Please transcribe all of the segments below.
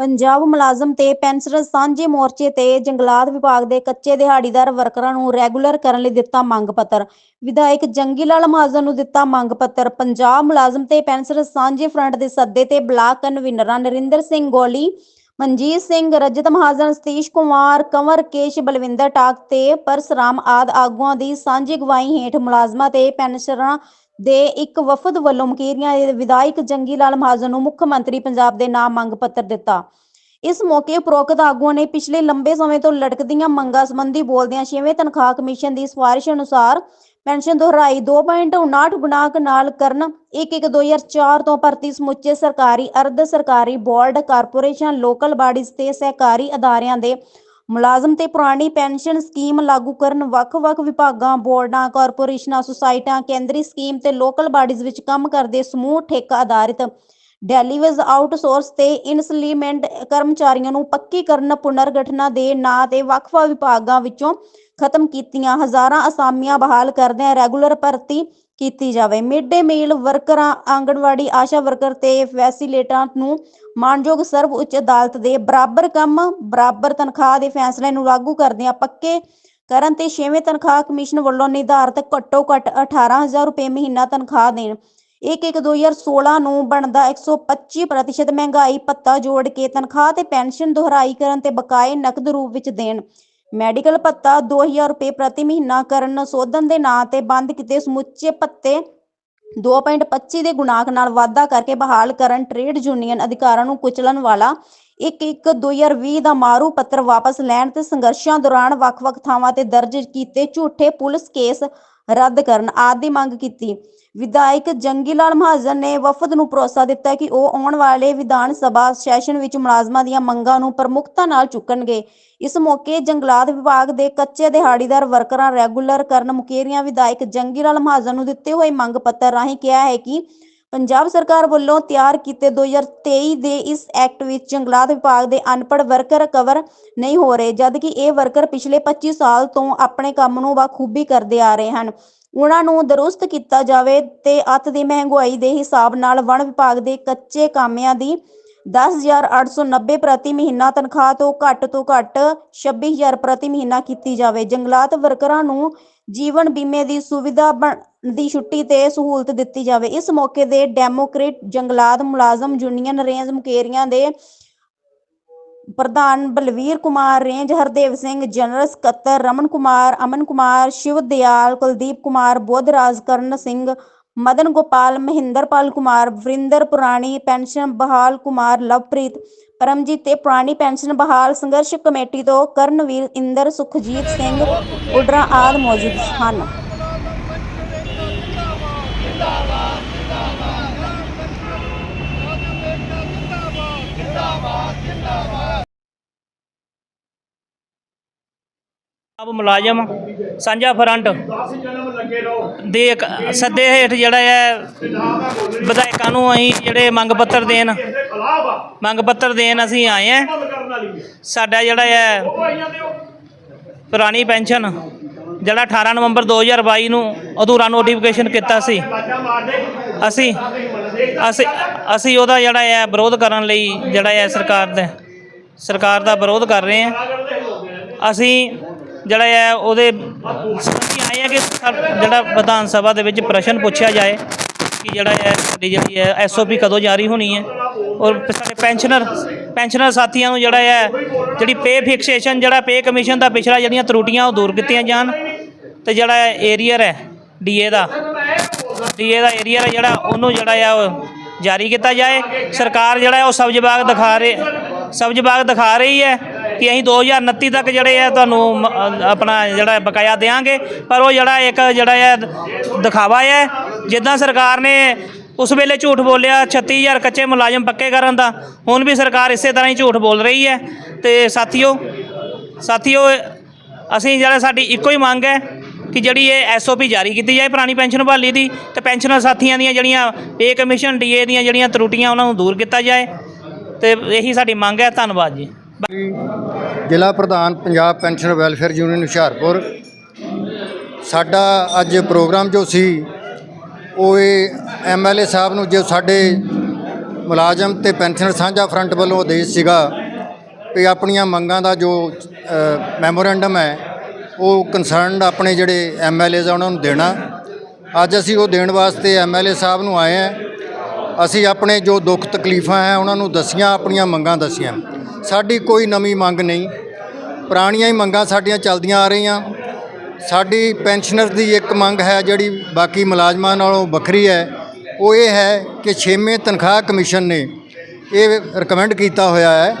ਪੰਜਾਬ ਮੁਲਾਜ਼ਮ ਤੇ ਪੈਨਸ਼ਨਰ ਸਾਂਝੇ ਮੋਰਚੇ ਤੇ ਜੰਗਲਾਤ ਵਿਭਾਗ ਦੇ ਕੱਚੇ ਦਿਹਾੜੀਦਾਰ ਵਰਕਰਾਂ ਨੂੰ ਰੈਗੂਲਰ ਕਰਨ ਲਈ ਦਿੱਤਾ ਮੰਗ ਪੱਤਰ। ਵਿਧਾਇਕ ਜੰਗੀ ਲਾਲ ਮਹਾਜਨ ਨੂੰ ਦਿੱਤਾ ਮੰਗ ਪੱਤਰ। ਪੰਜਾਬ ਮੁਲਾਜ਼ਮ ਤੇ ਪੈਨਸ਼ਨਰ ਸਾਂਝੇ ਫਰੰਟ ਦੇ ਸੱਦੇ ਤੇ ਬਲਾਕ ਕਨਵੀਨਰਾਂ ਨਰਿੰਦਰ ਸਿੰਘ ਗੋਲੀ, ਮਨਜੀਤ ਸਿੰਘ, ਰਜਤ ਮਹਾਜਨ, ਸਤੀਸ਼ ਕੁਮਾਰ, ਕੰਵਰ ਕੇਸ਼, ਬਲਵਿੰਦਰ ਟਾਕ ਤੇ ਪਰਸਰਾਮ ਆਦ ਆਗੂਆਂ ਦੀ ਸਾਂਝੀ ਗਵਾਈ ਹੇਠ ਮੁਲਾਜ਼ਮਾਂ ਤੇ ਪੈਨਸ਼ਨਰਾਂ ਦੇ ਇੱਕ ਵਫਦ ਵੱਲੋਂ ਮਕੀਰੀਆਂ ਦੇ ਵਿਧਾਇਕ ਜੰਗੀ ਲਾਲ ਮਹਾਜਨ ਨੂੰ ਮੁੱਖ ਮੰਤਰੀ ਪੰਜਾਬ ਦੇ ਨਾਮ ਮੰਗ ਪੱਤਰ ਦਿੱਤਾ। ਇਸ ਮੌਕੇ ਉਪਰੋਕਤ ਆਗੂਆਂ ਨੇ ਪਿਛਲੇ ਲੰਬੇ ਸਮੇਂ ਤੋਂ ਲਟਕਦੀਆਂ ਮੰਗਾਂ ਸੰਬੰਧੀ ਬੋਲਦਿਆਂ ਛੇਵੇਂ ਤਨਖਾਹ ਕਮਿਸ਼ਨ ਦੀ ਸਿਫਾਰਿਸ਼ ਅਨੁਸਾਰ ਪੈਨਸ਼ਨ ਦੁਹਰਾਈ 2.59 ਗੁਣਾਕ ਨਾਲ ਕਰਨ 1-1-2004 ਤੋਂ ਭਰਤੀ ਸਮੁੱਚੇ ਸਰਕਾਰੀ ਅਰਧ ਸਰਕਾਰੀ ਬੋਰਡ ਕਾਰਪੋਰੇਸ਼ਨ ਲੋਕਲ ਬਾਡੀਜ਼ ਤੇ ਸਹਿਕਾਰੀ ਅਦਾਰਿਆਂ ਦੇ ਮੁਲਾਜ਼ਮ ਤੇ ਪੁਰਾਣੀ ਪੈਨਸ਼ਨ ਸਕੀਮ ਲਾਗੂ ਕਰਨ ਵੱਖ-ਵੱਖ ਵਿਭਾਗਾਂ, ਬੋਰਡਾਂ, ਕਾਰਪੋਰੇਸ਼ਨਾਂ, ਸੁਸਾਇਟਾਂ, ਕੇਂਦਰੀ ਸਕੀਮ ਤੇ ਲੋਕਲ ਬਾਡੀਜ਼ ਵਿੱਚ ਕੰਮ ਕਰਦੇ ਸਮੂਹ ਠੇਕਾ ਆਧਾਰਿਤ ਡੈਲੀਵੇਜ਼ ਆਊਟਸੋਰਸ ਤੇ ਇਨਸਲੀਮੈਂਟ ਕਰਮਚਾਰੀਆਂ ਨੂੰ ਪੱਕੀ ਕਰਨ ਪੁਨਰਗਠਨਾਂ ਦੇ ਨਾਂ ਤੇ ਵੱਖ-ਵੱਖ ਵਿਭਾਗਾਂ ਵਿੱਚੋਂ ਖਤਮ ਕੀਤੀਆਂ ਹਜ਼ਾਰਾਂ ਅਸਾਮੀਆਂ ਬਹਾਲ ਕਰਦਿਆਂ ਰੈਗੂਲਰ ਭਰਤੀ ਕੀਤੀ ਜਾਵੇ। ਮਿਡ ਡੇ ਮੀਲ ਵਰਕਰਾਂ ਆਂਗਣਵਾੜੀ ਆਸ਼ਾ ਵਰਕਰ ਤੇ ਫੈਸੀਲੇਟਰਾਂ ਨੂੰ ਮਾਨਯੋਗ ਸਰਵ ਉੱਚ ਅਦਾਲਤ ਦੇ ਬਰਾਬਰ ਕੰਮ, ਬਰਾਬਰ ਤਨਖਾਹ ਦੇ ਫੈਸਲੇ ਨੂੰ ਲਾਗੂ ਕਰਦਿਆਂ ਪੱਕੇ ਕਰਨ ਤੇ ਛੇਵੇਂ ਤਨਖਾਹ ਕਮਿਸ਼ਨ ਵੱਲੋਂ ਨਿਰਧਾਰਤ ਘੱਟੋ ਘੱਟ 18000 ਰੁਪਏ ਮਹੀਨਾ ਤਨਖਾਹ ਦੇਣ। 1-1-2016 ਨੂੰ ਬਣਦਾ 125% ਮਹਿੰਗਾਈ ਭੱਤਾ ਜੋੜ ਕੇ ਤਨਖਾਹ ਤੇ ਪੈਨਸ਼ਨ ਦੁਹਰਾਈ ਕਰਨ ਤੇ ਬਕਾਏ ਨਕਦ ਰੂਪ ਵਿੱਚ ਦੇਣ। ਮੈਡੀਕਲ ਭੱਤਾ 2000 ਰੁਪਏ ਪ੍ਰਤੀ ਮਹੀਨਾ ਕਰਨ ਸੋਧਨ ਦੇ ਨਾਂ ਤੇ ਬੰਦ ਕੀਤੇ ਸਮੁੱਚੇ ਭੱਤੇ 2.25 ਦੇ ਗੁਣਾਕ ਨਾਲ ਵਾਧਾ ਕਰਕੇ ਬਹਾਲ ਕਰਨ ਟ੍ਰੇਡ ਯੂਨੀਅਨ ਅਧਿਕਾਰਾਂ ਨੂੰ ਕੁਚਲਣ ਵਾਲਾ 1-1-2020 ਦਾ ਮਾਰੂ ਪੱਤਰ ਵਾਪਸ ਲੈਣ ਤੇ ਸੰਘਰਸ਼ਾਂ ਦੌਰਾਨ ਵੱਖ-ਵੱਖ ਥਾਵਾਂ ਤੇ ਦਰਜ ਕੀਤੇ ਝੂਠੇ ਪੁਲਿਸ ਕੇਸ ਰੱਦ ਕਰਨ ਆਦਿ ਦੀ ਮੰਗ ਕੀਤੀ। ਵਿਧਾਇਕ ਜੰਗੀ ਲਾਲ ਮਹਾਜਨ ਨੇ ਵਫਦ ਨੂੰ ਭਰੋਸਾ ਦਿੱਤਾ ਕਿ ਉਹ ਆਉਣ ਵਾਲੇ ਵਿਧਾਨ ਸਭਾ ਸੈਸ਼ਨ ਵਿੱਚ ਮੁਲਾਜ਼ਮਾਂ ਦੀਆਂ ਮੰਗਾਂ ਨੂੰ ਪ੍ਰਮੁਖਤਾ ਨਾਲ ਚੁੱਕਣਗੇ। ਇਸ ਮੌਕੇ ਜੰਗਲਾਤ ਵਿਭਾਗ ਦੇ ਕੱਚੇ ਦਿਹਾੜੀਦਾਰ ਵਰਕਰਾਂ ਰੈਗੂਲਰ ਕਰਨ ਮੁਕੇਰੀਆਂ ਵਿਧਾਇਕ ਜੰਗੀ ਲਾਲ ਮਹਾਜਨ ਨੂੰ ਦਿੱਤੇ ਹੋਏ ਮੰਗ ਪੱਤਰ ਰਾਹੀਂ ਕਿਹਾ ਹੈ ਕਿ ਪੰਜਾਬ ਸਰਕਾਰ ਵੱਲੋਂ ਤਿਆਰ ਕੀਤੇ 2023 ਦੇ ਇਸ ਐਕਟ ਵਿੱਚ ਜੰਗਲਾਤ ਵਿਭਾਗ ਦੇ ਅਨਪੜ੍ਹ ਵਰਕਰ ਕਵਰ ਨਹੀਂ ਹੋ ਰਹੇ, ਜਦਕਿ ਇਹ ਵਰਕਰ ਪਿਛਲੇ 25 ਸਾਲ ਤੋਂ ਆਪਣੇ ਕੰਮ ਨੂੰ ਬਖੂਬੀ ਕਰਦੇ ਆ ਰਹੇ ਹਨ। ਉਹਨਾਂ ਨੂੰ ਦਰੁਸਤ ਕੀਤਾ ਜਾਵੇ ਤੇ ਅੱਤ ਦੀ ਮਹਿੰਗਾਈ ਦੇ ਹਿਸਾਬ ਨਾਲ ਵਣ ਵਿਭਾਗ ਦੇ ਕੱਚੇ ਕਾਮਿਆਂ ਦੀ 10890 ਪ੍ਰਤੀ ਮਹੀਨਾ ਤਨਖਾਹ ਤੋਂ ਘੱਟ ਤੋਂ ਘੱਟ 26000 ਪ੍ਰਤੀ ਮਹੀਨਾ ਕੀਤੀ ਜਾਵੇ। ਜੰਗਲਾਤ ਵਰਕਰਾਂ ਨੂੰ ਜੀਵਨ ਬੀਮੇ ਦੀ ਸੁਵਿਧਾ ਦੀ ਛੁੱਟੀ ਤੇ ਸਹੂਲਤ ਦਿੱਤੀ ਜਾਵੇ। ਇਸ ਮੌਕੇ ਦੇ ਡੈਮੋਕ੍ਰੇਟ ਜੰਗਲਾਤ ਮੁਲਾਜ਼ਮ ਯੂਨੀਅਨ ਰੇਂਜ ਮੁਕੇਰੀਆਂ ਦੇ ਪ੍ਰਧਾਨ ਬਲਵੀਰ ਕੁਮਾਰ, ਰੇਂਜ ਹਰਦੇਵ ਸਿੰਘ, ਜਨਰਲ ਸਕੱਤਰ ਰਮਨ ਕੁਮਾਰ, ਅਮਨ ਕੁਮਾਰ, ਸ਼ਿਵ ਦਿਆਲ, ਕੁਲਦੀਪ ਕੁਮਾਰ ਬੁੱਧਰਾਜ ਕਰਨ ਸਿੰਘ ਮਦਨ ਗੋਪਾਲ ਮਹਿੰਦਰਪਾਲ ਕੁਮਾਰ ਵਰਿੰਦਰ ਪੁਰਾਣੀ ਪੈਨਸ਼ਨ ਬਹਾਲ ਕੁਮਾਰ ਲਵਪ੍ਰੀਤ ਪਰਮਜੀਤ ਤੇ ਪੁਰਾਣੀ ਪੈਨਸ਼ਨ ਬਹਾਲ ਸੰਘਰਸ਼ ਕਮੇਟੀ ਤੋਂ ਕਰਨਵੀਰ ਇੰਦਰ ਸੁਖਜੀਤ ਸਿੰਘ ਉਡਰਾ ਆਦ ਮੌਜੂਦ ਹਨ ਆਪ ਮੁਲਾਜ਼ਮ ਸਾਂਝਾ ਫਰੰਟ ਦੇ ਸੱਦੇ ਹੇਠ ਜਿਹੜਾ ਹੈ ਵਿਧਾਇਕਾਂ ਨੂੰ ਅਸੀਂ ਜਿਹੜੇ ਮੰਗ ਪੱਤਰ ਦੇਣ ਮੰਗ ਪੱਤਰ ਦੇਣ ਅਸੀਂ ਆਏ ਆ। ਸਾਡਾ ਜਿਹੜਾ ਹੈ ਪੁਰਾਣੀ ਪੈਨਸ਼ਨ ਜਿਹੜਾ 18 ਨਵੰਬਰ 2022 ਨੂੰ ਅਧੂਰਾ ਨੋਟੀਫਿਕੇਸ਼ਨ ਕੀਤਾ ਸੀ। ਅਸੀਂ ਅਸੀਂ ਅਸੀਂ ਉਹਦਾ ਜਿਹੜਾ ਹੈ ਵਿਰੋਧ ਕਰਨ ਲਈ ਜਿਹੜਾ ਹੈ ਸਰਕਾਰ ਦਾ ਸਰਕਾਰ ਦਾ ਵਿਰੋਧ ਕਰ ਰਹੇ ਹਾਂ। ਅਸੀਂ ਜਿਹੜਾ ਹੈ, ਉਹਦੇ ਸੰਬੰਧੀ ਆਏ ਆ ਕਿ ਸਾ- ਜਿਹੜਾ ਵਿਧਾਨ ਸਭਾ ਦੇ ਵਿੱਚ ਪ੍ਰਸ਼ਨ ਪੁੱਛਿਆ ਜਾਏ ਕਿ ਜਿਹੜਾ ਹੈ ਸਾਡੀ ਜਿਹੜੀ ਹੈ ਐਸਓਪੀ ਕਦੋਂ ਜਾਰੀ ਹੋਣੀ ਹੈ। ਔਰ ਸਾਡੇ ਪੈਨਸ਼ਨਰ ਪੈਨਸ਼ਨਰ ਸਾਥੀਆਂ ਨੂੰ ਜਿਹੜਾ ਹੈ, ਜਿਹੜੀ ਪੇ ਫਿਕਸੇਸ਼ਨ ਜਿਹੜਾ ਪੇ ਕਮਿਸ਼ਨ ਦਾ ਪਿਛਲਾ ਜਿਹੜੀਆਂ ਤਰੁੱਟੀਆਂ ਉਹ ਦੂਰ ਕੀਤੀਆਂ ਜਾਣ ਤੇ ਜਿਹੜਾ ਏਰੀਅਰ ਹੈ ਡੀਏ ਦਾ ਡੀਏ ਦਾ ਏਰੀਅਰ ਹੈ ਜਿਹੜਾ ਉਹਨੂੰ ਜਿਹੜਾ ਆ ਉਹ ਜਾਰੀ ਕੀਤਾ ਜਾਏ। ਸਰਕਾਰ ਜਿਹੜਾ ਹੈ ਉਹ ਸਬਜ਼ ਬਾਗ ਦਿਖਾ ਰਹੀ, ਸਬਜ਼ ਬਾਗ ਦਿਖਾ ਰਹੀ ਹੈ। ਕਿ ਅਸੀਂ 2029 ਤੱਕ ਜਿਹੜੇ ਆ ਤੁਹਾਨੂੰ ਮ- ਅ, ਆਪਣਾ ਜਿਹੜਾ ਬਕਾਇਆ ਦੇਾਂਗੇ ਪਰ ਉਹ ਜਿਹੜਾ ਇੱਕ ਜਿਹੜਾ ਹੈ ਦਿਖਾਵਾ ਹੈ ਜਿੱਦਾਂ ਸਰਕਾਰ ਨੇ ਉਸ ਵੇਲੇ ਝੂਠ ਬੋਲਿਆ 36000 ਕੱਚੇ ਮੁਲਾਜ਼ਮ ਪੱਕੇ ਕਰਨ ਦਾ ਹੁਣ ਵੀ ਸਰਕਾਰ ਇਸੇ ਤਰ੍ਹਾਂ ਹੀ ਝੂਠ ਬੋਲ ਰਹੀ ਹੈ। ਤੇ ਸਾਥੀਓ ਸਾਥੀਓ ਅਸੀਂ ਜਿਹੜਾ ਸਾਡੀ ਇੱਕੋ ਹੀ ਮੰਗ ਹੈ ਕਿ ਜਿਹੜੀ ਇਹ ਐਸਓਪੀ ਜਾਰੀ ਕੀਤੀ ਜਾਏ ਪੁਰਾਣੀ ਪੈਨਸ਼ਨ ਬਹਾਲੀ ਦੀ ਤੇ ਪੈਨਸ਼ਨਰ ਸਾਥੀਆਂ ਦੀਆਂ ਜਿਹੜੀਆਂ ਪੇ ਕਮਿਸ਼ਨ ਡੀਏ ਦੀਆਂ ਜਿਹੜੀਆਂ ਤਰੁੱਟੀਆਂ ਉਹਨਾਂ ਨੂੰ ਦੂਰ ਕੀਤਾ ਜਾਏ। ਤੇ ਇਹੀ ਸਾਡੀ ਮੰਗ ਹੈ। ਧੰਨਵਾਦ ਜੀ। ਜ਼ਿਲ੍ਹਾ ਪ੍ਰਧਾਨ Punjab pension welfare union Hoshiarpur. ਸਾਡਾ ਅੱਜ ਪ੍ਰੋਗਰਾਮ ਜੋ ਸੀ, ਉਹ ਇਹ ਐਮਐਲਏ ਸਾਹਿਬ ਨੂੰ ਜੋ ਸਾਡੇ ਮੁਲਾਜ਼ਮ ਤੇ ਪੈਨਸ਼ਨਰ ਸਾਂਝਾ ਫਰੰਟ ਵੱਲੋਂ ਆਦੇਸ਼ ਸੀਗਾ ਵੀ ਆਪਣੀਆਂ ਮੰਗਾਂ ਦਾ ਜੋ ਮੈਮੋਰੈਂਡਮ ਹੈ, ਉਹ ਕੰਸਰਨਡ ਆਪਣੇ ਜਿਹੜੇ ਐਮਐਲਏਜ਼ ਆ ਉਹਨਾਂ ਨੂੰ ਦੇਣਾ। ਅੱਜ ਅਸੀਂ ਉਹ ਦੇਣ ਵਾਸਤੇ ਐਮਐਲਏ ਸਾਹਿਬ ਨੂੰ ਆਏ ਹਾਂ। ਅਸੀਂ ਆਪਣੇ ਜੋ ਦੁੱਖ ਤਕਲੀਫਾਂ ਹੈ, ਉਹਨਾਂ ਨੂੰ ਦੱਸੀਆਂ, ਆਪਣੀਆਂ ਮੰਗਾਂ ਦੱਸੀਆਂ। ਸਾਡੀ ਕੋਈ ਨਵੀਂ ਮੰਗ ਨਹੀਂ। ਪੁਰਾਣੀਆਂ ਹੀ ਮੰਗਾਂ ਸਾਡੀਆਂ ਚੱਲਦੀਆਂ ਆ ਰਹੀਆਂ। ਸਾਡੀ ਪੈਨਸ਼ਨਰ ਦੀ ਇੱਕ ਮੰਗ ਹੈ ਜਿਹੜੀ ਬਾਕੀ ਮੁਲਾਜ਼ਮਾਂ ਨਾਲੋਂ ਵੱਖਰੀ ਹੈ। ਉਹ ਇਹ ਹੈ ਕਿ ਛੇਵੇਂ ਤਨਖਾਹ ਕਮਿਸ਼ਨ ਨੇ ਇਹ ਰეკਮੈਂਡ ਕੀਤਾ ਹੋਇਆ ਹੈ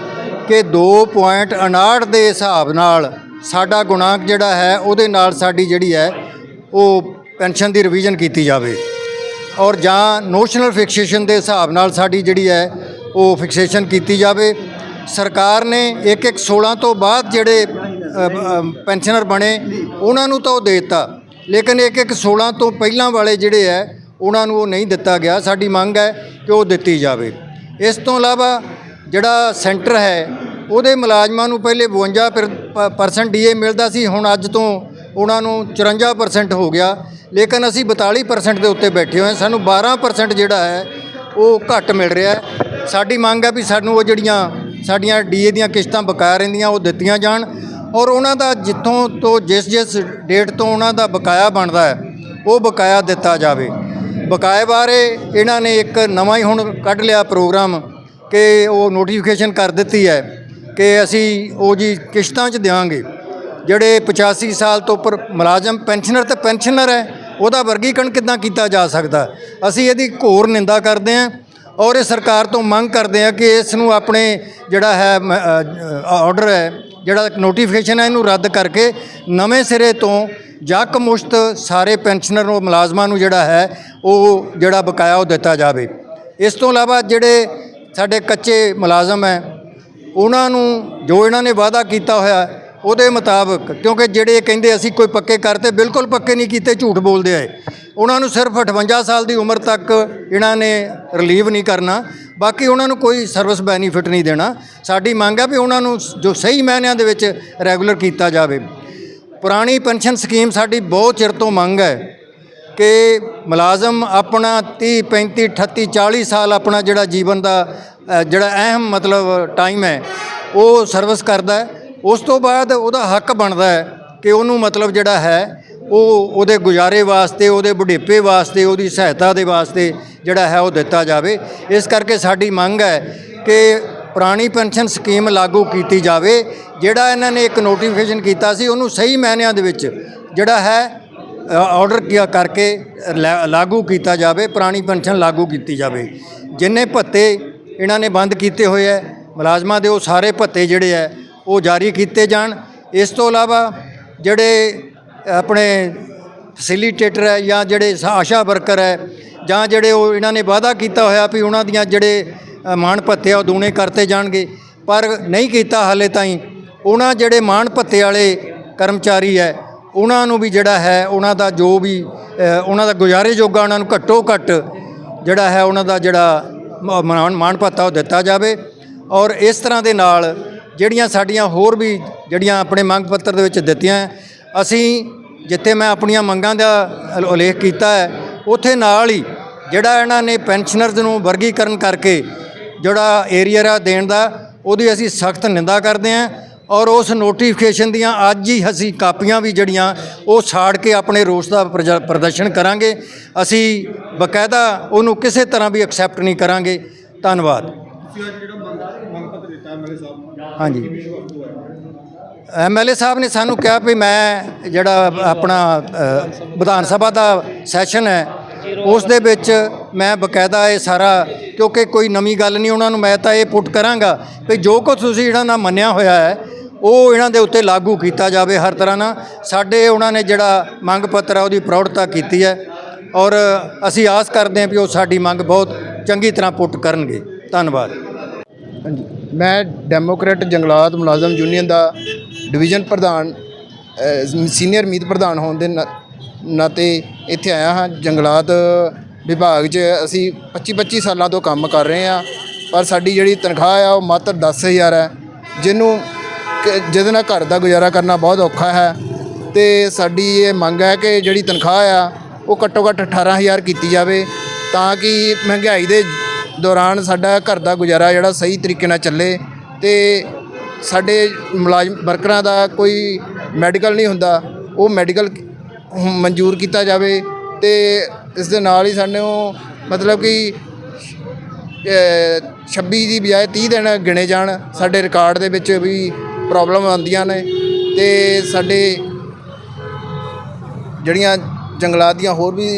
ਕਿ 2.59 ਦੇ ਹਿਸਾਬ ਨਾਲ ਸਾਡਾ ਗੁਣਾਂਕ ਜਿਹੜਾ ਹੈ, ਉਹਦੇ ਨਾਲ ਸਾਡੀ ਜਿਹੜੀ ਹੈ, ਉਹ ਪੈਨਸ਼ਨ ਦੀ ਰਿਵੀਜ਼ਨ ਕੀਤੀ ਜਾਵੇ। ਔਰ ਜਾਂ ਨੋਸ਼ਨਲ ਫਿਕਸੇਸ਼ਨ ਦੇ ਹਿਸਾਬ ਨਾਲ ਸਾਡੀ ਜਿਹੜੀ ਹੈ, ਉਹ ਫਿਕਸੇਸ਼ਨ ਕੀਤੀ ਜਾਵੇ। ਸਰਕਾਰ ਨੇ ਇੱਕ ਇੱਕ 16 ਤੋਂ ਬਾਅਦ ਜਿਹੜੇ ਪੈਨਸ਼ਨਰ ਬਣੇ, ਉਹਨਾਂ ਨੂੰ ਤਾਂ ਉਹ ਦੇ ਦਿੱਤਾ। ਲੇਕਿਨ ਇੱਕ ਇੱਕ 16 ਤੋਂ ਪਹਿਲਾਂ ਵਾਲੇ ਜਿਹੜੇ ਹੈ, ਉਹਨਾਂ ਨੂੰ ਉਹ ਨਹੀਂ ਦਿੱਤਾ ਗਿਆ। ਸਾਡੀ ਮੰਗ ਹੈ ਕਿ ਉਹ ਦਿੱਤੀ ਜਾਵੇ। ਇਸ ਤੋਂ ਇਲਾਵਾ ਜਿਹੜਾ ਸੈਂਟਰ ਹੈ, ਉਹਦੇ ਮੁਲਾਜ਼ਮਾਂ ਨੂੰ ਪਹਿਲੇ 52% ਡੀਏ ਮਿਲਦਾ ਸੀ, ਹੁਣ ਅੱਜ ਤੋਂ ਉਹਨਾਂ ਨੂੰ 54% ਹੋ ਗਿਆ। ਲੇਕਿਨ ਅਸੀਂ 42% ਦੇ ਉੱਤੇ ਬੈਠੇ ਹੋਏ ਸਾਨੂੰ 12% ਜਿਹੜਾ ਹੈ, ਉਹ ਘੱਟ ਮਿਲ ਰਿਹਾ ਸਾਡੀ ਮੰਗ ਹੈ ਵੀ ਸਾਨੂੰ ਉਹ ਜਿਹੜੀਆਂ ਸਾਡੀਆਂ ਡੀਏ ਦੀਆਂ ਕਿਸ਼ਤਾਂ ਬਕਾਇਆ ਰਹਿੰਦੀਆਂ, ਉਹ ਦਿੱਤੀਆਂ ਜਾਣ ਔਰ ਉਹਨਾਂ ਦਾ ਜਿੱਥੋਂ ਤੋਂ ਜਿਸ ਜਿਸ ਡੇਟ ਤੋਂ ਉਹਨਾਂ ਦਾ ਬਕਾਇਆ ਬਣਦਾ ਹੈ, ਉਹ ਬਕਾਇਆ ਦਿੱਤਾ ਜਾਵੇ। ਬਕਾਏ ਬਾਰੇ ਇਹਨਾਂ ਨੇ ਇੱਕ ਨਵਾਂ ਹੀ ਹੁਣ ਕੱਢ ਲਿਆ ਪ੍ਰੋਗਰਾਮ ਕਿ ਉਹ ਨੋਟੀਫਿਕੇਸ਼ਨ ਕਰ ਦਿੱਤੀ ਹੈ ਕਿ ਅਸੀਂ ਉਹ ਜੀ ਕਿਸ਼ਤਾਂ 'ਚ ਦੇਵਾਂਗੇ ਜਿਹੜੇ 85 ਸਾਲ ਤੋਂ ਉੱਪਰ ਮੁਲਾਜ਼ਮ ਪੈਨਸ਼ਨਰ ਤੇ ਪੈਨਸ਼ਨਰ ਹੈ, ਉਹਦਾ ਵਰਗੀਕਰਨ ਕਿੱਦਾਂ ਕੀਤਾ ਜਾ ਸਕਦਾ? ਅਸੀਂ ਇਹਦੀ ਘੋਰ ਨਿੰਦਾ ਕਰਦੇ ਹਾਂ। ਔਰ ਇਹ ਸਰਕਾਰ ਤੋਂ ਮੰਗ ਕਰਦੇ ਹਾਂ ਕਿ ਇਸ ਨੂੰ ਆਪਣੇ ਜਿਹੜਾ ਹੈ ਆਰਡਰ ਹੈ, ਜਿਹੜਾ ਨੋਟੀਫਿਕੇਸ਼ਨ ਹੈ, ਇਹਨੂੰ ਰੱਦ ਕਰਕੇ ਨਵੇਂ ਸਿਰੇ ਤੋਂ ਜੱਕ ਮੁਸ਼ਤ ਸਾਰੇ ਪੈਨਸ਼ਨਰ ਨੂੰ, ਮੁਲਾਜ਼ਮਾਂ ਨੂੰ ਜਿਹੜਾ ਹੈ, ਉਹ ਜਿਹੜਾ ਬਕਾਇਆ ਉਹ ਦਿੱਤਾ ਜਾਵੇ। ਇਸ ਤੋਂ ਇਲਾਵਾ ਜਿਹੜੇ ਸਾਡੇ ਕੱਚੇ ਮੁਲਾਜ਼ਮ ਹੈ, ਉਹਨਾਂ ਨੂੰ ਜੋ ਇਹਨਾਂ ਨੇ ਵਾਅਦਾ ਕੀਤਾ ਹੋਇਆ, ਉਹਦੇ ਮੁਤਾਬਕ ਕਿਉਂਕਿ ਜਿਹੜੇ ਕਹਿੰਦੇ ਅਸੀਂ ਕੋਈ ਪੱਕੇ ਕਰਤੇ, ਬਿਲਕੁਲ ਪੱਕੇ ਨਹੀਂ ਕੀਤੇ, ਝੂਠ ਬੋਲਦੇ ਆਏ। ਉਹਨਾਂ ਨੂੰ ਸਿਰਫ 58 ਸਾਲ ਦੀ ਉਮਰ ਤੱਕ ਇਹਨਾਂ ਨੇ ਰਿਲੀਵ ਨਹੀਂ ਕਰਨਾ। ਬਾਕੀ ਉਹਨਾਂ ਨੂੰ ਕੋਈ ਸਰਵਿਸ ਬੈਨੀਫਿਟ ਨਹੀਂ ਦੇਣਾ। ਸਾਡੀ ਮੰਗ ਹੈ ਵੀ ਉਹਨਾਂ ਨੂੰ ਜੋ ਸਹੀ ਮਾਇਨਿਆਂ ਦੇ ਵਿੱਚ ਰੈਗੂਲਰ ਕੀਤਾ ਜਾਵੇ। ਪੁਰਾਣੀ ਪੈਨਸ਼ਨ ਸਕੀਮ ਸਾਡੀ ਬਹੁਤ ਚਿਰ ਤੋਂ ਮੰਗ ਹੈ ਕਿ ਮੁਲਾਜ਼ਮ ਆਪਣਾ 30 35 38 40 ਸਾਲ ਆਪਣਾ ਜਿਹੜਾ ਜੀਵਨ ਦਾ ਜਿਹੜਾ ਅਹਿਮ ਮਤਲਬ ਟਾਈਮ ਹੈ, ਉਹ ਸਰਵਿਸ ਕਰਦਾ ਉਸ ਤੋਂ ਬਾਅਦ ਉਹਦਾ ਹੱਕ ਬਣਦਾ ਹੈ ਕਿ ਉਹਨੂੰ ਮਤਲਬ ਜਿਹੜਾ ਹੈ ਉਹ ਉਹਦੇ ਗੁਜ਼ਾਰੇ ਵਾਸਤੇ, ਉਹਦੇ ਬੁਢੇਪੇ ਵਾਸਤੇ, ਉਹਦੀ ਸਹਾਇਤਾ ਦੇ ਵਾਸਤੇ ਜਿਹੜਾ ਹੈ ਉਹ ਦਿੱਤਾ ਜਾਵੇ। ਇਸ ਕਰਕੇ ਸਾਡੀ ਮੰਗ ਹੈ ਕਿ ਪੁਰਾਣੀ ਪੈਨਸ਼ਨ ਸਕੀਮ ਲਾਗੂ ਕੀਤੀ ਜਾਵੇ। ਜਿਹੜਾ ਇਹਨਾਂ ਨੇ ਇੱਕ ਨੋਟੀਫਿਕੇਸ਼ਨ ਕੀਤਾ ਸੀ, ਉਹਨੂੰ ਸਹੀ ਮਾਇਨਿਆਂ ਦੇ ਵਿੱਚ ਜਿਹੜਾ ਹੈ ਆਰਡਰ ਕੀਆ ਕਰਕੇ ਲਾ- ਲਾਗੂ ਕੀਤਾ ਜਾਵੇ, ਪੁਰਾਣੀ ਪੈਨਸ਼ਨ ਲਾਗੂ ਕੀਤੀ ਜਾਵੇ। ਜਿੰਨੇ ਭੱਤੇ ਇਹਨਾਂ ਨੇ ਬੰਦ ਕੀਤੇ ਹੋਏ ਹੈ, ਮੁਲਾਜ਼ਮਾਂ ਦੇ ਉਹ ਸਾਰੇ ਭੱਤੇ ਜਿਹੜੇ ਹੈ, ਉਹ ਜਾਰੀ ਕੀਤੇ ਜਾਣ। ਇਸ ਤੋਂ ਇਲਾਵਾ ਜਿਹੜੇ ਆਪਣੇ ਫੈਸਿਲੀਟੇਟਰ ਹੈ ਜਾਂ ਜਿਹੜੇ ਆਸ਼ਾ ਵਰਕਰ ਹੈ ਜਾਂ ਜਿਹੜੇ ਉਹ ਇਹਨਾਂ ਨੇ ਵਾਅਦਾ ਕੀਤਾ ਹੋਇਆ ਵੀ ਉਹਨਾਂ ਦੀਆਂ ਜਿਹੜੇ ਮਾਣ ਭੱਤੇ ਆ ਉਹ ਦੂਣੇ ਕਰਤੇ ਜਾਣਗੇ। ਪਰ ਨਹੀਂ ਕੀਤਾ ਹਾਲੇ ਤਾਈਂ। ਉਹਨਾਂ ਜਿਹੜੇ ਮਾਣ ਭੱਤੇ ਵਾਲੇ ਕਰਮਚਾਰੀ ਹੈ ਉਹਨਾਂ ਨੂੰ ਵੀ ਜਿਹੜਾ ਹੈ ਉਹਨਾਂ ਦਾ ਜੋ ਵੀ ਉਹਨਾਂ ਦਾ ਗੁਜ਼ਾਰੇ ਜੋਗਾ ਉਹਨਾਂ ਨੂੰ ਘੱਟੋ ਘੱਟ ਜਿਹੜਾ ਹੈ ਉਹਨਾਂ ਦਾ ਜਿਹੜਾ ਮਾਣ ਮਾਣ ਭੱਤਾ ਉਹ ਦਿੱਤਾ ਜਾਵੇ। ਔਰ ਇਸ ਤਰ੍ਹਾਂ ਦੇ ਨਾਲ ਜਿਹੜੀਆਂ ਸਾਡੀਆਂ ਹੋਰ ਵੀ ਜਿਹੜੀਆਂ ਆਪਣੇ ਮੰਗ ਪੱਤਰ ਦੇ ਵਿੱਚ ਦਿੱਤੀਆਂ ਹੈ, ਅਸੀਂ ਜਿੱਥੇ ਮੈਂ ਆਪਣੀਆਂ ਮੰਗਾਂ ਦਾ ਉਲ- ਉਲੇਖ ਕੀਤਾ ਹੈ ਉੱਥੇ ਨਾਲ ਹੀ ਜਿਹੜਾ ਇਹਨਾਂ ਨੇ ਪੈਨਸ਼ਨਰਜ਼ ਨੂੰ ਵਰਗੀਕਰਨ ਕਰਕੇ ਜਿਹੜਾ ਏਰੀਆ ਦੇਣ ਦਾ ਉਹਦੀ ਅਸੀਂ ਸਖਤ ਨਿੰਦਾ ਕਰਦੇ ਹਾਂ ਔਰ ਉਸ ਨੋਟੀਫਿਕੇਸ਼ਨ ਦੀਆਂ ਅੱਜ ਹੀ ਅਸੀਂ ਕਾਪੀਆਂ ਵੀ ਜਿਹੜੀਆਂ ਉਹ ਸਾੜ ਕੇ ਆਪਣੇ ਰੋਸ ਦਾ ਪ੍ਰਦਰਸ਼ਨ ਕਰਾਂਗੇ। ਅਸੀਂ ਬਕਾਇਦਾ ਉਹਨੂੰ ਕਿਸੇ ਤਰ੍ਹਾਂ ਵੀ ਐਕਸੈਪਟ ਨਹੀਂ ਕਰਾਂਗੇ। ਧੰਨਵਾਦ। ਹਾਂਜੀ। ਐਮਐਲਏ ਸਾਹਿਬ ਨੇ ਸਾਨੂੰ ਕਿਹਾ ਵੀ ਮੈਂ ਜਿਹੜਾ ਆਪਣਾ ਵਿਧਾਨ ਸਭਾ ਦਾ ਸੈਸ਼ਨ ਹੈ, ਉਸ ਦੇ ਵਿੱਚ ਮੈਂ ਬਕਾਇਦਾ ਇਹ ਸਾਰਾ, ਕਿਉਂਕਿ ਕੋਈ ਨਵੀਂ ਗੱਲ ਨਹੀਂ ਉਹਨਾਂ ਨੂੰ, ਮੈਂ ਤਾਂ ਇਹ ਪੁੱਟ ਕਰਾਂਗਾ ਵੀ ਜੋ ਕੁਝ ਤੁਸੀਂ ਜਿਹੜਾ ਨਾ ਮੰਨਿਆ ਹੋਇਆ ਹੈ, ਉਹ ਇਹਨਾਂ ਦੇ ਉੱਤੇ ਲਾਗੂ ਕੀਤਾ ਜਾਵੇ ਹਰ ਤਰ੍ਹਾਂ ਨਾਲ। ਸਾਡੇ ਉਹਨਾਂ ਨੇ ਜਿਹੜਾ ਮੰਗ ਪੱਤਰ ਹੈ ਉਹਦੀ ਪ੍ਰੌੜਤਾ ਕੀਤੀ ਹੈ ਔਰ ਅਸੀਂ ਆਸ ਕਰਦੇ ਹਾਂ ਵੀ ਉਹ ਸਾਡੀ ਮੰਗ ਬਹੁਤ ਚੰਗੀ ਤਰ੍ਹਾਂ ਪੁੱਟ ਕਰਨਗੇ। ਧੰਨਵਾਦ। ਹਾਂਜੀ। ਮੈਂ ਡੈਮੋਕ੍ਰੈਟ ਜੰਗਲਾਤ ਮੁਲਾਜ਼ਮ ਯੂਨੀਅਨ ਦਾ ਡਿਵੀਜ਼ਨ ਪ੍ਰਧਾਨ ਸੀਨੀਅਰ ਮੀਤ ਪ੍ਰਧਾਨ ਹੋਣ ਦੇ ਨਾ- ਨਾਤੇ ਇੱਥੇ ਆਇਆ ਹਾਂ। ਜੰਗਲਾਤ ਵਿਭਾਗ 'ਚ ਅਸੀਂ 25 25 ਸਾਲਾਂ ਤੋਂ ਕੰਮ ਕਰ ਰਹੇ ਹਾਂ, ਪਰ ਸਾਡੀ ਜਿਹੜੀ ਤਨਖਾਹ ਆ ਉਹ ਮਾਤਰ 10000 ਹੈ, ਜਿਹਨੂੰ ਜਿਹਦੇ ਨਾਲ ਘਰ ਦਾ ਗੁਜ਼ਾਰਾ ਕਰਨਾ ਬਹੁਤ ਔਖਾ ਹੈ ਤੇ ਸਾਡੀ ਇਹ ਮੰਗ ਹੈ ਕਿ ਜਿਹੜੀ ਤਨਖਾਹ ਆ ਉਹ ਘੱਟੋ ਘੱਟ 18000 ਕੀਤੀ ਜਾਵੇ ਤਾਂ ਕਿ ਮਹਿੰਗਾਈ ਦੇ ਦੌਰਾਨ ਸਾਡਾ ਘਰ ਦਾ ਗੁਜ਼ਾਰਾ ਜਿਹੜਾ ਸਹੀ ਤਰੀਕੇ ਨਾਲ ਚੱਲੇ ਤੇ ਸਾਡੇ ਮੁਲਾਜ਼ਮ ਵਰਕਰਾਂ ਦਾ ਕੋਈ ਮੈਡੀਕਲ ਨਹੀਂ ਹੁੰਦਾ ਉਹ ਮੈਡੀਕਲ ਮਨਜ਼ੂਰ ਕੀਤਾ ਜਾਵੇ ਤੇ ਇਸ ਦੇ ਨਾਲ ਹੀ ਸਾਨੂੰ ਮਤਲਬ ਕਿ ਅ, 26 ਦੀ ਬਜਾਏ 30 ਦਿਨ ਗਿਣੇ ਜਾਣ ਸਾਡੇ ਰਿਕਾਰਡ ਦੇ ਵਿੱਚ ਵੀ ਪ੍ਰੋਬਲਮ ਆਉਂਦੀਆਂ ਨੇ ਤੇ ਸਾਡੇ ਜਿਹੜੀਆਂ ਜੰਗਲਾਤ ਦੀਆਂ ਹੋਰ ਵੀ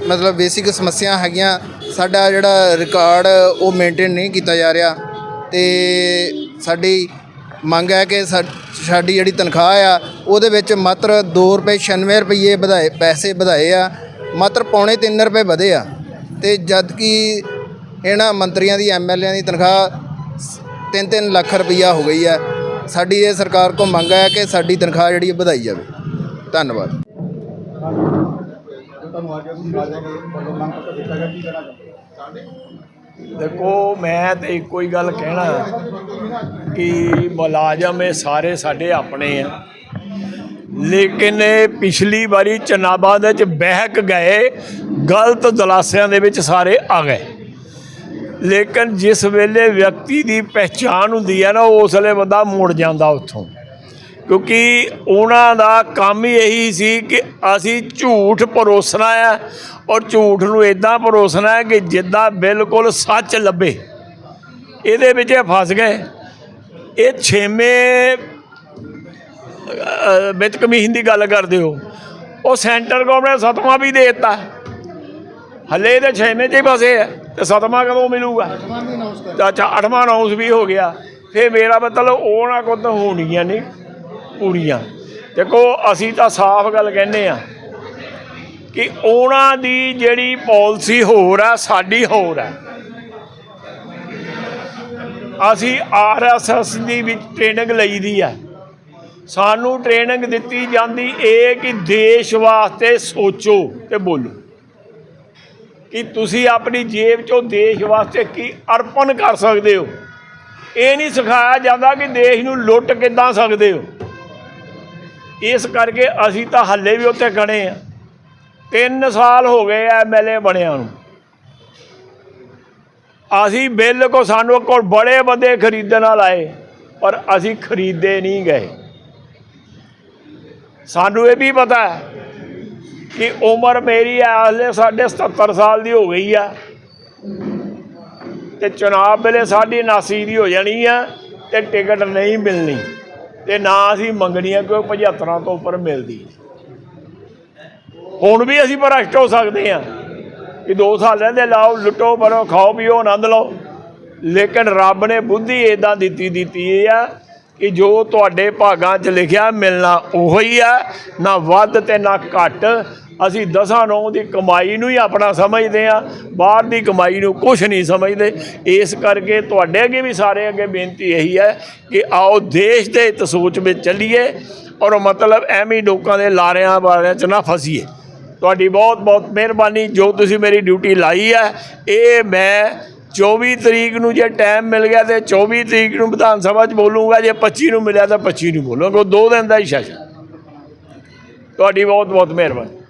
ਮਤਲਬ ਬੇਸਿਕ ਸਮੱਸਿਆ ਹੈਗੀਆਂ, ਸਾਡਾ ਜਿਹੜਾ ਰਿਕਾਰਡ ਉਹ ਮੇਨਟੇਨ ਨਹੀਂ ਕੀਤਾ ਜਾ ਰਿਹਾ ਤੇ ਸਾਡੀ ਮੰਗ ਹੈ ਕਿ ਸਾਡੀ ਜਿਹੜੀ ਤਨਖਾਹ ਆ, ਉਹਦੇ ਵਿੱਚ ਮਾਤਰ 2 ਰੁਪਏ 96 ਰੁਪਏ ਵਧਾਏ, ਪੈਸੇ ਵਧਾਏ ਆ, ਮਾਤਰ ਪੌਣੇ 3 ਰੁਪਏ ਵਧੇ ਆ। ਤੇ ਜਦ ਕਿ ਇਹਨਾਂ ਮੰਤਰੀਆਂ ਦੀ ਐਮਐਲਏਆਂ ਦੀ ਤਨਖਾਹ 3-3 ਲੱਖ ਰੁਪਈਆ ਹੋ ਗਈ ਹੈ ਸਾਡੀ ਇਹ ਸਰਕਾਰ ਕੋ ਮੰਗ ਹੈ ਕਿ ਸਾਡੀ ਤਨਖਾਹ ਜਿਹੜੀ ਵਧਾਈ ਜਾਵੇ। ਧੰਨਵਾਦ। ਦੇਖੋ ਮੈਂ ਤੇ ਇੱਕੋ ਹੀ ਗੱਲ ਕਹਿਣਾ ਕਿ ਮੁਲਾਜ਼ਮ ਇਹ ਸਾਰੇ ਸਾਡੇ ਆਪਣੇ ਆ। ਲੇਕਿਨ ਇਹ ਪਿਛਲੀ ਵਾਰੀ ਚਨਾਬਾਂ ਦੇ ਚ ਬਹਿਕ ਗਏ ਗਲਤ ਦਲਾਸਿਆਂ ਦੇ ਵਿੱਚ ਸਾਰੇ ਆ ਗਏ। ਲੇਕਿਨ ਜਿਸ ਵੇਲੇ ਵਿਅਕਤੀ ਦੀ ਪਹਿਚਾਣ ਹੁੰਦੀ ਹੈ ਨਾ ਉਸ ਵੇਲੇ ਬੰਦਾ ਮੁੜ ਜਾਂਦਾ ਉੱਥੋਂ। ਕਿਉਂਕਿ ਉਹਨਾਂ ਦਾ ਕੰਮ ਹੀ ਇਹੀ ਸੀ ਕਿ ਅਸੀਂ ਝੂਠ ਪਰੋਸਣਾ ਹੈ ਔਰ ਝੂਠ ਨੂੰ ਇਦਾਂ ਪਰੋਸਣਾ ਹੈ ਕਿ ਜਿੱਦਾਂ ਬਿਲਕੁਲ ਸੱਚ ਲੱਭੇ। ਇਹਦੇ ਵਿੱਚ ਇਹ ਫਸ ਗਏ। ਇਹ ਛੇਵੇਂ ਵਿੱਤ ਕਮਿਸ਼ਨ ਦੀ ਗੱਲ ਕਰਦੇ ਹੋ। ਉਹ ਸੈਂਟਰ ਗਵਰਨਮੈਂਟ ਸਤਵਾਂ ਵੀ ਦੇ ਦਿੱਤਾ। ਹਲੇ ਤੇ ਛੇਵੇਂ 'ਚ ਹੀ ਫਸੇ ਆ। ਤੇ ਸਤਵਾਂ ਕਦੋਂ ਮਿਲੂਗਾ? ਅੱਛਾ ਅੱਠਵਾਂ ਅਨਾਉਂਸ ਵੀ ਹੋ ਗਿਆ। ਫੇ ਮੇਰਾ ਮਤਲਬ ਉਹਨਾਂ ਕੋਲ ਤਾਂ ਹੋਣਗੀਆਂ ਨਹੀਂ ਪੂਰੀਆਂ ਦੇਖੋ, ਅਸੀਂ ਤਾਂ ਸਾਫ਼ ਗੱਲ ਕਹਿੰਦੇ ਆ ਕਿ ਉਹਨਾਂ ਦੀ ਜਿਹੜੀ ਪਾਲਿਸੀ ਹੋਰ ਆ ਸਾਡੀ ਹੋਰ ਆ ਅਸੀਂ ਆਰਐਸਐਸ ਦੀ ਵਿੱਚ ਟ੍ਰੇਨਿੰਗ ਲਈ ਦੀ ਆ ਸਾਨੂੰ ਟ੍ਰੇਨਿੰਗ ਦਿੱਤੀ ਜਾਂਦੀ ਇਹ ਕਿ ਦੇਸ਼ ਵਾਸਤੇ ਸੋਚੋ ਤੇ ਬੋਲੋ ਕਿ ਤੁਸੀਂ ਆਪਣੀ ਜੇਬ ਚੋਂ ਦੇਸ਼ ਵਾਸਤੇ ਕੀ ਅਰਪਣ ਕਰ ਸਕਦੇ ਹੋ? ਇਹ ਨਹੀਂ ਸਿਖਾਇਆ ਜਾਂਦਾ ਕਿ ਦੇਸ਼ ਨੂੰ ਲੁੱਟ ਕਿੱਦਾਂ ਸਕਦੇ ਹੋ? ਇਸ ਕਰਕੇ ਅਸੀਂ ਤਾਂ ਹੱਲੇ ਵੀ ਉੱਥੇ ਖੜੇ ਆ 3 ਸਾਲ ਹੋ ਗਏ ਆ ਐਮਐਲਏ ਬਣਿਆ ਨੂੰ। ਅਸੀਂ ਬਿੱਲ ਸਾਨੂੰ ਕੋਲ ਬੜੇ ਬੰਦੇ ਖਰੀਦਣ ਨਾਲ ਆਏ ਪਰ ਅਸੀਂ ਖਰੀਦੇ ਨਹੀਂ ਗਏ। ਸਾਨੂੰ ਇਹ ਵੀ ਪਤਾ ਹੈ ਕਿ ਉਮਰ ਮੇਰੀ ਹਾਲੇ ਸਾਡੇ 77 ਸਾਲ ਦੀ ਹੋ ਗਈ ਆ ਤੇ ਚੁਣਾਵ ਵੇਲੇ ਸਾਡੀ 79 ਦੀ ਹੋ ਜਾਣੀ ਆ ਤੇ ਟਿਕਟ ਨਹੀਂ ਮਿਲਣੀ। ਤੇ ਨਾ ਅਸੀਂ ਮੰਗਣੀ ਆ ਕਿਉਂਕਿ 75 ਤੋਂ ਉੱਪਰ ਮਿਲਦੀ? ਹੁਣ ਵੀ ਅਸੀਂ ਭ੍ਰਸ਼ਟ ਹੋ ਸਕਦੇ ਆ ਕਿ 2 ਸਾਲ ਰਹਿੰਦੇ ਲਾਓ, ਲੁੱਟੋ, ਮਰੋ, ਖਾਓ, ਪੀਓ, ਆਨੰਦ ਲਓ। ਲੇਕਿਨ ਰੱਬ ਨੇ ਬੁੱਧੀ ਇਦਾਂ ਦਿੱਤੀ ਦਿੱਤੀ ਆ ਕਿ ਜੋ ਤੁਹਾਡੇ ਭਾਗਾਂ 'ਚ ਲਿਖਿਆ ਮਿਲਣਾ ਉਹੋ ਹੀ ਆ ਨਾ ਵੱਧ ਤੇ ਨਾ ਘੱਟ। ਅਸੀਂ ਦਸਾਂ ਨੌਂ ਦੀ ਕਮਾਈ ਨੂੰ ਹੀ ਆਪਣਾ ਸਮਝਦੇ ਆ ਬਾਹਰ ਦੀ ਕਮਾਈ ਨੂੰ ਕੁਝ ਨਹੀਂ ਸਮਝਦੇ। ਇਸ ਕਰਕੇ ਤੁਹਾਡੇ ਅੱਗੇ ਵੀ ਸਾਰੇ ਅੱਗੇ ਬੇਨਤੀ ਇਹੀ ਹੈ ਕਿ ਆਓ ਦੇਸ਼ ਦੇ ਹਿੱਤ ਸੋਚ ਵਿੱਚ ਚੱਲੀਏ ਔਰ ਮਤਲਬ ਐਵੇਂ ਲੋਕਾਂ ਦੇ ਲਾਰਿਆਂ ਵਾਰਿਆਂ 'ਚ ਨਾ ਫਸੀਏ। ਤੁਹਾਡੀ ਬਹੁਤ ਬਹੁਤ ਮਿਹਰਬਾਨੀ, ਜੋ ਤੁਸੀਂ ਮੇਰੀ ਡਿਊਟੀ ਲਾਈ ਹੈ, ਇਹ ਮੈਂ 24 ਤਰੀਕ ਨੂੰ ਜੇ ਟਾਈਮ ਮਿਲ ਗਿਆ ਤੇ 24 ਤਰੀਕ ਨੂੰ ਵਿਧਾਨ ਸਭਾ 'ਚ ਬੋਲੂਗਾ, ਜੇ 25 ਨੂੰ ਮਿਲਿਆ ਤਾਂ 25 ਨੂੰ ਬੋਲੂੰਗਾ ਉਹ ਦੋ ਦਿਨ ਦਾ ਹੀ ਸੈਸ਼ਨ। ਤੁਹਾਡੀ ਬਹੁਤ ਬਹੁਤ ਮਿਹਰਬਾਨੀ।